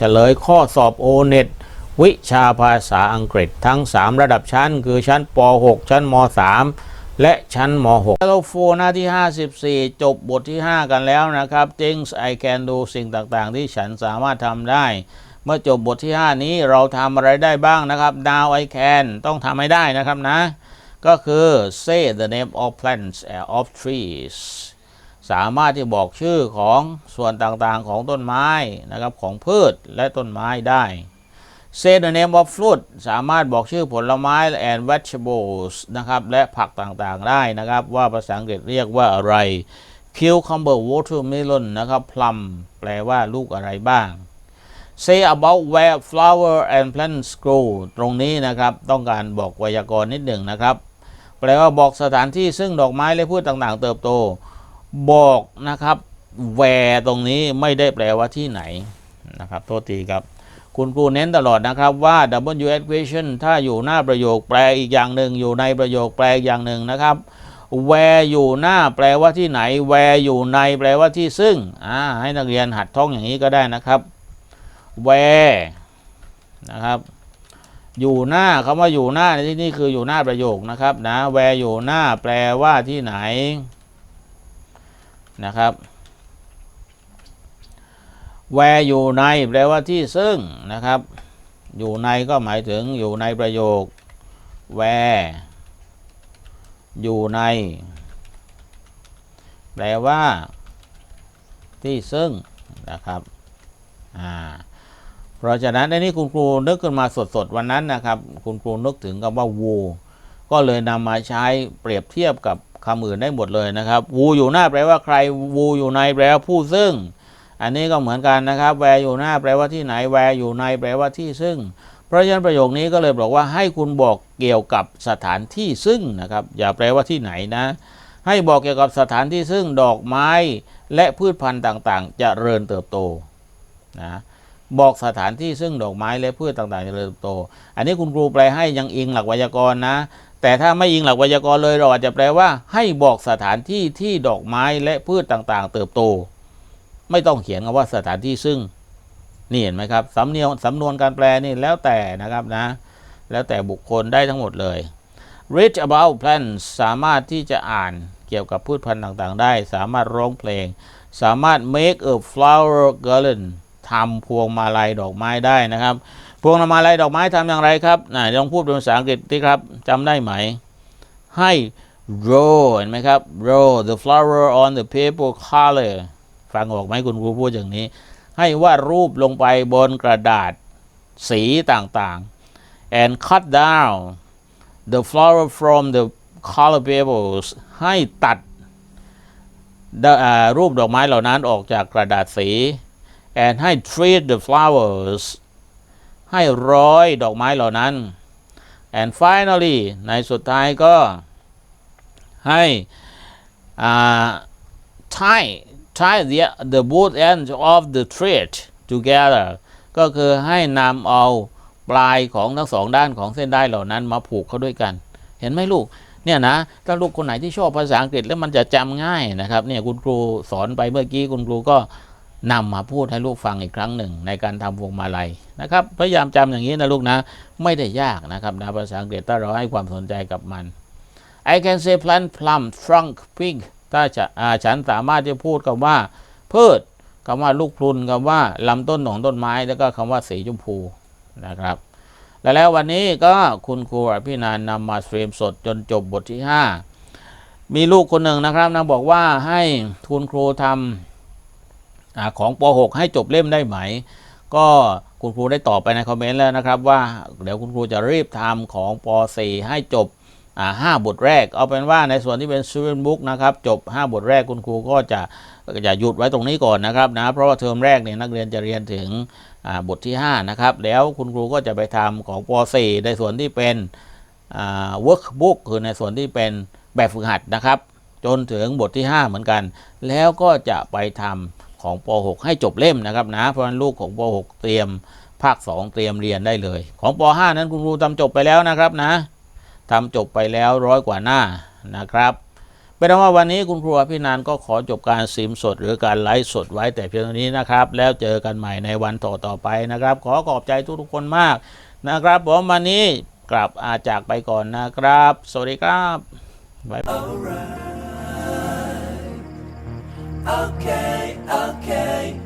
เฉลยข้อสอบโอเน็ตวิชาภาษาอังกฤษทั้ง 3 ระดับชั้น คือชั้นป .6 ชั้นม .3 และชั้นม .6 แล้วโฟหน้าที่ 54 จบบทที่ 5 กันแล้วนะครับ things I can do สิ่งต่างๆ ที่ฉันสามารถทำได้ เมื่อจบบทที่ 5 นี้เราทำอะไรได้บ้างนะครับ now I can ต้องทำให้ได้นะครับนะ ก็คือ say the name of plants of trees สามารถที่บอกชื่อของส่วนต่างๆของต้นไม้นะครับของพืชและต้นไม้ได้ say the name of fruit สามารถบอกชื่อผลไม้ and vegetables นะครับและผักต่างๆได้นะครับ ว่าภาษาอังกฤษเรียกว่าอะไร cucumber watermelon นะครับ plum แปลว่าลูกอะไรบ้าง say about where flower and plants grow ตรงนี้นะครับ ต้องการบอกไวยากรณ์นิดหนึ่งนะครับ แปลว่าบอกสถานที่ซึ่งดอกไม้และพืชต่างๆ เติบโต บอกนะครับ where ตรงนี้ไม่ได้แปลว่าที่ไหนนะครับ โทษทีครับ คุณครูเน้นตลอดนะครับว่า W equation ถ้าอยู่หน้าประโยคแปลอีกอย่างหนึ่ง อยู่ในประโยคแปลอีกอย่างหนึ่งนะครับ where อยู่หน้าแปลว่าที่ไหน where อยู่ในแปลว่าที่ซึ่งอ่าให้นักเรียนหัดท่องอย่างนี้ก็ได้นะครับ where นะครับอยู่หน้าคำว่าอยู่หน้าในที่นี่คืออยู่หน้าประโยคนะครับนะ where อยู่หน้าแปลว่าที่ไหน นะครับ where อยู่ในแปลว่าที่ซึ่งนะครับ อยู่ในก็หมายถึงอยู่ในประโยค where อยู่ใน แปลว่า ที่ซึ่งนะครับอ่าเพราะฉะนั้นในนี้คุณครูนึกขึ้นมาสดๆวันนั้นนะครับ คุณครูนึกถึงคำว่าวูก็เลยนำมาใช้เปรียบเทียบกับ คำอื่นได้หมดเลยนะครับวูอยู่หน้าแปลว่าใครวูอยู่ในแปลว่าผู้ซึ่ง อันนี้ก็เหมือนกันนะครับแวร์อยู่หน้าแปลว่าที่ไหนแวร์อยู่ในแปลว่าที่ซึ่ง เพราะฉะนั้นประโยคนี้ก็เลยบอกว่าให้คุณบอกเกี่ยวกับสถานที่ซึ่งนะครับ อย่าแปลว่าที่ไหนนะ ให้บอกเกี่ยวกับสถานที่ซึ่งดอกไม้และพืชพันธุ์ต่างๆ จะเริญเติบโตนะบอกสถานที่ซึ่งดอกไม้และพืชต่างๆจะเริญเติบโต อันนี้คุณครูแปลให้ยังอิงหลักไวยากรณ์นะ แต่ถ้าไม่อิงหลักไวยากรณ์เลยเราอาจจะแปลว่า ให้บอกสถานที่ที่ดอกไม้และพืชต่างๆ เติบโต ไม่ต้องเขียนคำว่าสถานที่ซึ่งนี่เห็นไหมครับสำเนียงสำนวนการแปลนี่แล้วแต่นะครับนะ แล้วแต่บุคคลได้ทั้งหมดเลย read about plants สามารถที่จะอ่านเกี่ยวกับพืชพันธุ์ต่างๆ ได้ สามารถร้องเพลง สามารถ make a flower garland ทำพวงมาลัยดอกไม้ได้นะครับ พวงมาลัยดอกไม้ทำอย่างไรครับไหนลองพูดเป็นภาษาอังกฤษที่ครับจำได้ไหม ให้ roll เห็นไหมครับ roll the flower on the paper color ฟังออกไหมคุณครูพูดอย่างนี้ ให้วาดรูปลงไปบนกระดาษสีต่างๆ and cut down the flower from the color papers ให้ตัดรูปดอกไม้เหล่านั้นออกจากกระดาษสี and ให้ treat the flowers ให้ร้อยดอกไม้เหล่านั้น and finally ในสุดท้ายก็ให้อ่า tie tie the the both ends of the thread together ก็คือให้นำเอาปลายของทั้งสองด้านของเส้นได้เหล่านั้นมาผูกเข้าด้วยกัน เห็นไหมลูกเนี่ยนะถ้าลูกคนไหนที่ชอบภาษาอังกฤษแล้วมันจะจำง่ายนะครับเนี่ยคุณครูสอนไปเมื่อกี้คุณครูก็ นำมาพูดให้ลูกฟังอีกครั้งหนึ่ง ในการทำวงมาลัยนะครับ พยายามจำอย่างนี้นะลูกนะ ไม่ได้ยากนะครับนะภาษาอังกฤษถ้าเราให้ความสนใจกับมัน I can say plant plum trunk pig ถ้าจะฉันสามารถจะพูดคำว่า พืชคำว่าลูกพลุนคำว่าลำต้นของต้นไม้ แล้วก็คำว่าสีชมพูนะครับ และแล้ววันนี้ก็คุณครูอภินันนำมาสตรีมสดจนจบบทที่ 5 มีลูกคนหนึ่งนะครับนางบอกว่าให้คุณครูทำ ของป .6 ให้จบเล่มได้ไหม ก็คุณครูได้ตอบไปในคอมเมนต์แล้วนะครับว่าเดี๋ยวคุณครูจะรีบทำของป .4 ให้จบห้าบทแรก เอาเป็นว่าในส่วนที่เป็น student book นะครับจบ 5 บทแรกคุณครูก็จะจะหยุดไว้ตรงนี้ก่อนนะครับนะเพราะว่าเทอมแรกเนี่ยนักเรียนจะเรียนถึงบทที่ 5 นะครับ แล้วคุณครูก็จะไปทำของป .4 ในส่วนที่เป็นอ่า workbook คือในส่วนที่เป็นแบบฝึกหัดนะครับ จนถึงบทที่ 5 เหมือนกัน แล้วก็จะไปทำ ของป .6 ให้จบเล่มนะครับนะเพราะฉะนั้นลูกของป .6 เตรียมภาค 2 เตรียมเรียนได้เลย ของป .5 นั้นคุณครูทำจบไปแล้วนะครับนะทำจบไปแล้วร้อยกว่าหน้านะครับเป็นว่าวันนี้คุณครูอภินันก็ขอจบการซิมสด หรือการไลฟ์สดไว้แต่เพียงเท่านี้นะครับ แล้วเจอกันใหม่ในวันต่อต่อไปนะครับ ขอขอบใจทุกๆคนมากนะครับผมวันนี้กลับอาจากไปก่อนนะครับ สวัสดีครับบ๊ายบาย Okay, okay.